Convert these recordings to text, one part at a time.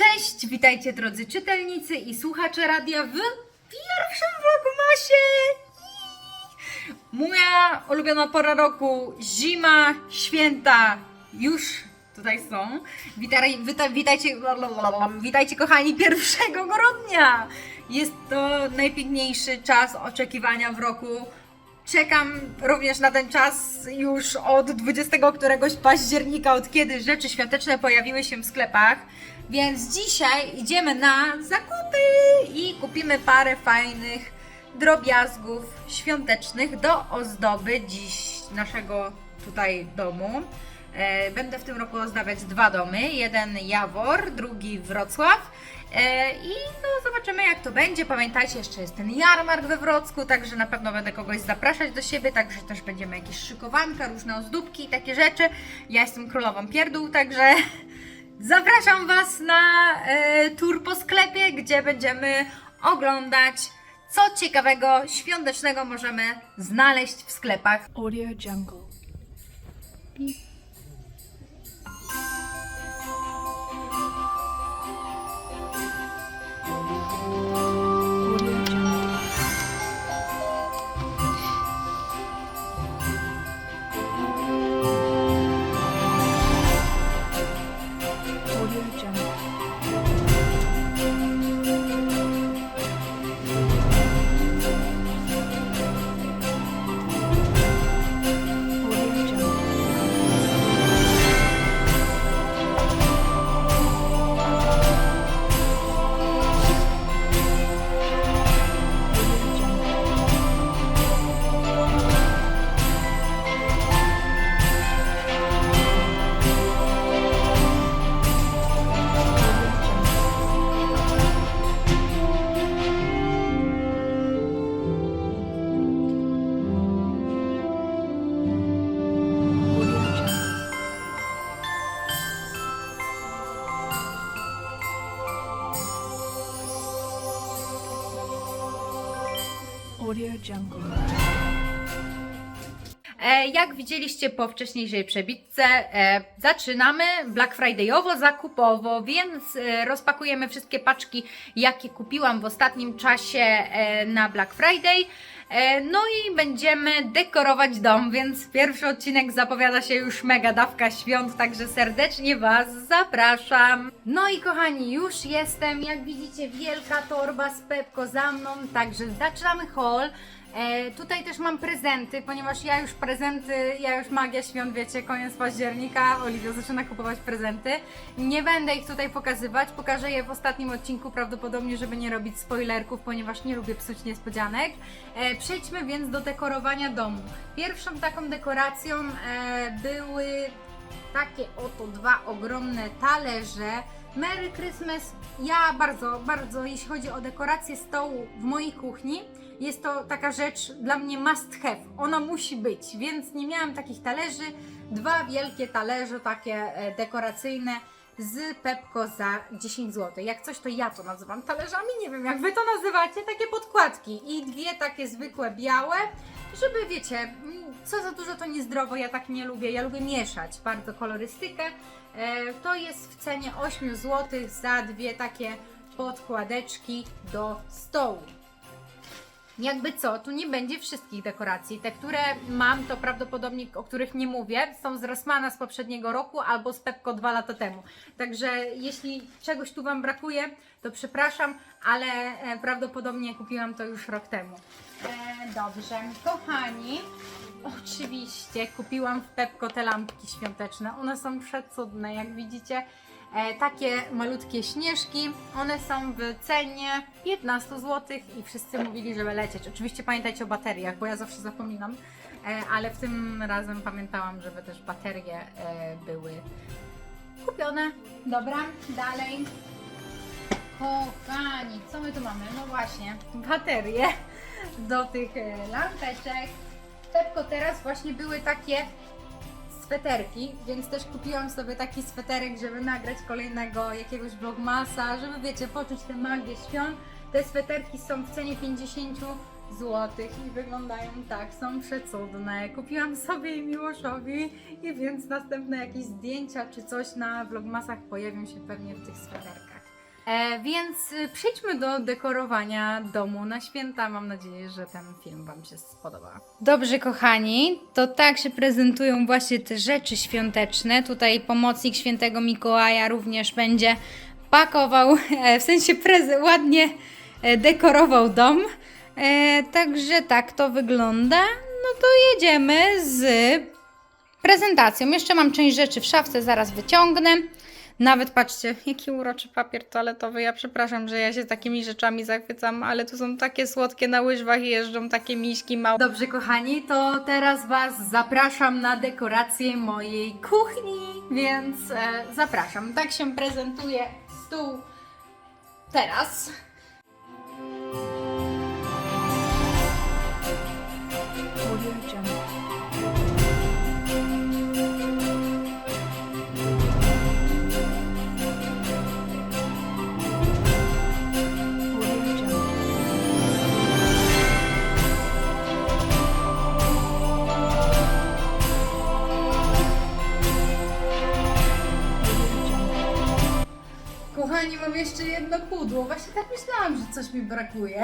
Cześć, witajcie drodzy czytelnicy i słuchacze radia w pierwszym vlogmasie. Moja ulubiona pora roku, zima, święta już tutaj są. Witaj, witaj, witajcie, witajcie kochani 1 grudnia. Jest to najpiękniejszy czas oczekiwania w roku. Czekam również na ten czas już od 20 któregoś października, od kiedy rzeczy świąteczne pojawiły się w sklepach. Więc dzisiaj idziemy na zakupy i kupimy parę fajnych drobiazgów świątecznych do ozdoby dziś naszego tutaj domu. E, Będę w tym roku ozdabiać dwa domy. Jeden Jawor, drugi Wrocław. E, I no zobaczymy jak to będzie. Pamiętajcie, jeszcze jest ten jarmark we Wrocku, także na pewno będę kogoś zapraszać do siebie, także też będziemy jakieś szykowanka, różne ozdóbki i takie rzeczy. Ja jestem królową pierdół, także zapraszam Was na e, tour po sklepie, gdzie będziemy oglądać co ciekawego, świątecznego możemy znaleźć w sklepach. Audio Jungle. Audio Jungle. E, Jak widzieliście po wcześniejszej przebitce, e, zaczynamy Black Friday'owo, zakupowo, więc e, rozpakujemy wszystkie paczki, jakie kupiłam w ostatnim czasie na Black Friday. E, No i będziemy dekorować dom, więc pierwszy odcinek zapowiada się już mega dawka świąt, także serdecznie Was zapraszam. No i kochani, już jestem, jak widzicie, wielka torba z Pepko za mną, także zaczynamy haul. E, tutaj też mam prezenty, ponieważ ja już prezenty, ja już magia świąt, wiecie, koniec października, Oliwia zaczyna kupować prezenty. Nie będę ich tutaj pokazywać, pokażę je w ostatnim odcinku prawdopodobnie, żeby nie robić spoilerków, ponieważ nie lubię psuć niespodzianek. E, przejdźmy więc do dekorowania domu. Pierwszą taką dekoracją e, były takie oto dwa ogromne talerze. Merry Christmas. Ja bardzo, bardzo, jeśli chodzi o dekorację stołu w mojej kuchni, jest to taka rzecz dla mnie must have. Ona musi być, więc nie miałam takich talerzy. Dwa wielkie talerze, takie e, dekoracyjne z Pepko za 10 zł. Jak coś, to ja to nazywam talerzami. Nie wiem, jak wy to nazywacie. Takie podkładki i dwie takie zwykłe białe, żeby wiecie, mm, co za dużo to niezdrowo, ja tak nie lubię. Ja lubię mieszać bardzo kolorystykę. E, To jest w cenie 8 zł za dwie takie podkładeczki do stołu. Jakby co, tu nie będzie wszystkich dekoracji. Te, które mam, to prawdopodobnie, o których nie mówię, są z Rossmana z poprzedniego roku albo z Pepko dwa lata temu. Także jeśli czegoś tu Wam brakuje, to przepraszam, ale e, prawdopodobnie kupiłam to już rok temu. E, dobrze, kochani, oczywiście kupiłam w Pepko te lampki świąteczne. One są przecudne, jak widzicie. E, takie malutkie śnieżki. One są w cenie 15 zł i wszyscy mówili, żeby lecieć. Oczywiście pamiętajcie o bateriach, bo ja zawsze zapominam, e, ale w tym razem pamiętałam, żeby też baterie e, były kupione. Dobra, dalej. Kochani, co my tu mamy? No właśnie, baterie do tych lampeczek. Pepko teraz właśnie były takie sweterki, więc też kupiłam sobie taki sweterek, żeby nagrać kolejnego jakiegoś vlogmasa, żeby wiecie, poczuć tę magię świąt. Te sweterki są w cenie 50 zł i wyglądają tak, są przecudne. Kupiłam sobie i Miłoszowi i więc następne jakieś zdjęcia czy coś na vlogmasach pojawią się pewnie w tych sweterkach. E, więc y, przejdźmy do dekorowania domu na święta. Mam nadzieję, że ten film Wam się spodoba. Dobrze, kochani, to tak się prezentują właśnie te rzeczy świąteczne. Tutaj pomocnik świętego Mikołaja również będzie pakował, e, w sensie ładnie e, dekorował dom. E, także tak to wygląda. No to jedziemy z prezentacją. Jeszcze mam część rzeczy w szafce, zaraz wyciągnę. Nawet patrzcie, jaki uroczy papier toaletowy. Ja przepraszam, że ja się takimi rzeczami zachwycam, ale tu są takie słodkie na łyżwach jeżdżą, takie miśki małe. Dobrze, kochani, to teraz Was zapraszam na dekorację mojej kuchni, więc e, zapraszam. Tak się prezentuje stół teraz. Jeszcze jedno pudło. Właśnie tak myślałam, że coś mi brakuje.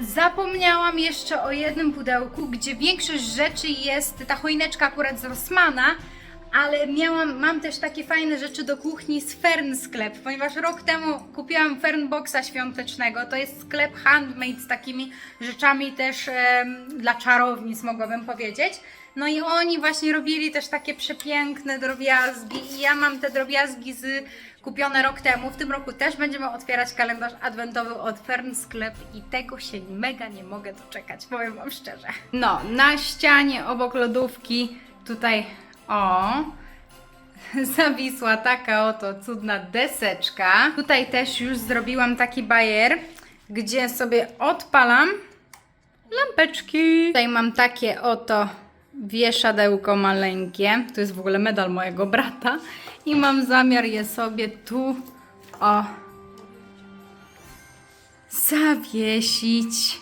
Zapomniałam jeszcze o jednym pudełku, gdzie większość rzeczy jest, ta choineczka akurat z Rossmana, ale miałam, mam też takie fajne rzeczy do kuchni z Fern Sklep, ponieważ rok temu kupiłam Fern Boxa świątecznego. To jest sklep handmade z takimi rzeczami też dla czarownic, mogłabym powiedzieć. No i oni właśnie robili też takie przepiękne drobiazgi i ja mam te drobiazgi z kupione rok temu. W tym roku też będziemy otwierać kalendarz adwentowy od Fern Sklep i tego się mega nie mogę doczekać, powiem Wam szczerze. No, na ścianie obok lodówki tutaj, o, zawisła taka oto cudna deseczka. Tutaj też już zrobiłam taki bajer, gdzie sobie odpalam lampeczki. Tutaj mam takie oto wieszadełko maleńkie. To jest w ogóle medal mojego brata. I mam zamiar je sobie tu o zawiesić.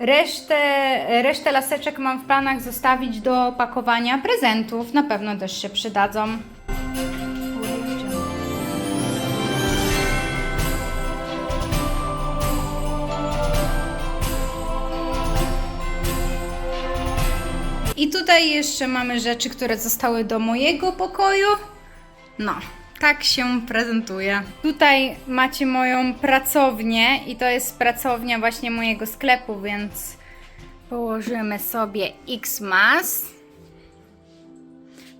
Resztę, resztę laseczek mam w planach zostawić do pakowania prezentów. Na pewno też się przydadzą. Tutaj jeszcze mamy rzeczy, które zostały do mojego pokoju. No, tak się prezentuje. Tutaj macie moją pracownię i to jest pracownia właśnie mojego sklepu, więc położymy sobie Xmas.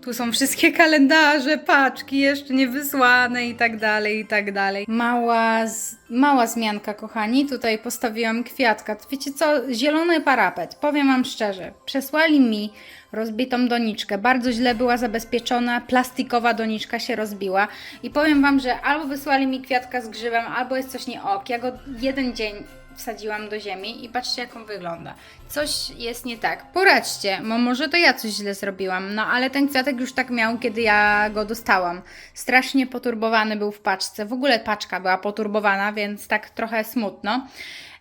Tu są wszystkie kalendarze, paczki jeszcze nie wysłane i tak dalej, i tak dalej. Mała, z, mała zmianka, kochani. Tutaj postawiłam kwiatka. Wiecie co? Zielony parapet. Powiem Wam szczerze. Przesłali mi rozbitą doniczkę. Bardzo źle była zabezpieczona. Plastikowa doniczka się rozbiła. I powiem Wam, że albo wysłali mi kwiatka z grzybem, albo jest coś nie ok. Ja go jeden dzień wsadziłam do ziemi i patrzcie jak on wygląda. Coś jest nie tak. Poradźcie, bo może to ja coś źle zrobiłam, no ale ten kwiatek już tak miał, kiedy ja go dostałam. Strasznie poturbowany był w paczce. W ogóle paczka była poturbowana, więc tak trochę smutno.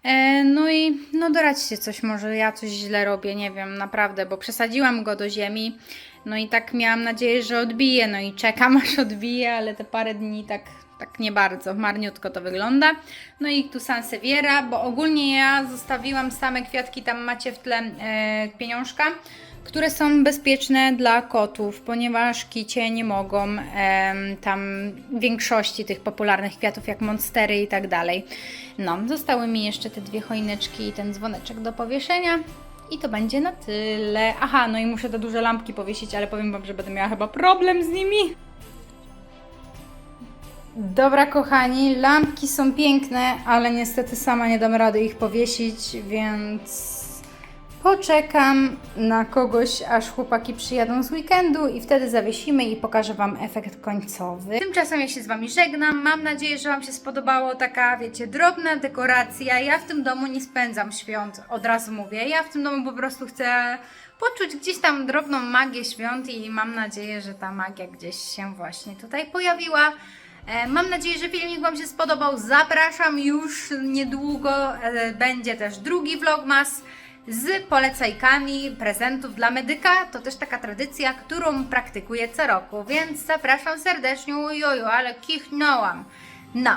E, no i no doradźcie coś, może ja coś źle robię, nie wiem, naprawdę, bo przesadziłam go do ziemi. No i tak miałam nadzieję, że odbije, no i czekam aż odbije, ale te parę dni tak, tak nie bardzo, marniutko to wygląda. No i tu Sanseviera, bo ogólnie ja zostawiłam same kwiatki, tam macie w tle e, pieniążka, które są bezpieczne dla kotów, ponieważ kicie nie mogą em, tam większości tych popularnych kwiatów, jak monstery i tak dalej. No, zostały mi jeszcze te dwie choineczki i ten dzwoneczek do powieszenia. I to będzie na tyle. Aha, no i muszę te duże lampki powiesić, ale powiem Wam, że będę miała chyba problem z nimi. Dobra, kochani, lampki są piękne, ale niestety sama nie dam rady ich powiesić, więc poczekam na kogoś, aż chłopaki przyjadą z weekendu i wtedy zawiesimy i pokażę Wam efekt końcowy. Tymczasem ja się z Wami żegnam. Mam nadzieję, że Wam się spodobało taka, wiecie, drobna dekoracja. Ja w tym domu nie spędzam świąt, od razu mówię. Ja w tym domu po prostu chcę poczuć gdzieś tam drobną magię świąt i mam nadzieję, że ta magia gdzieś się właśnie tutaj pojawiła. E, Mam nadzieję, że filmik Wam się spodobał. Zapraszam już niedługo. e, Będzie też drugi vlogmas. z polecajkami prezentów dla medyka. To też taka tradycja, którą praktykuję co roku, więc zapraszam serdecznie. Ojojo, ale kichnęłam. No,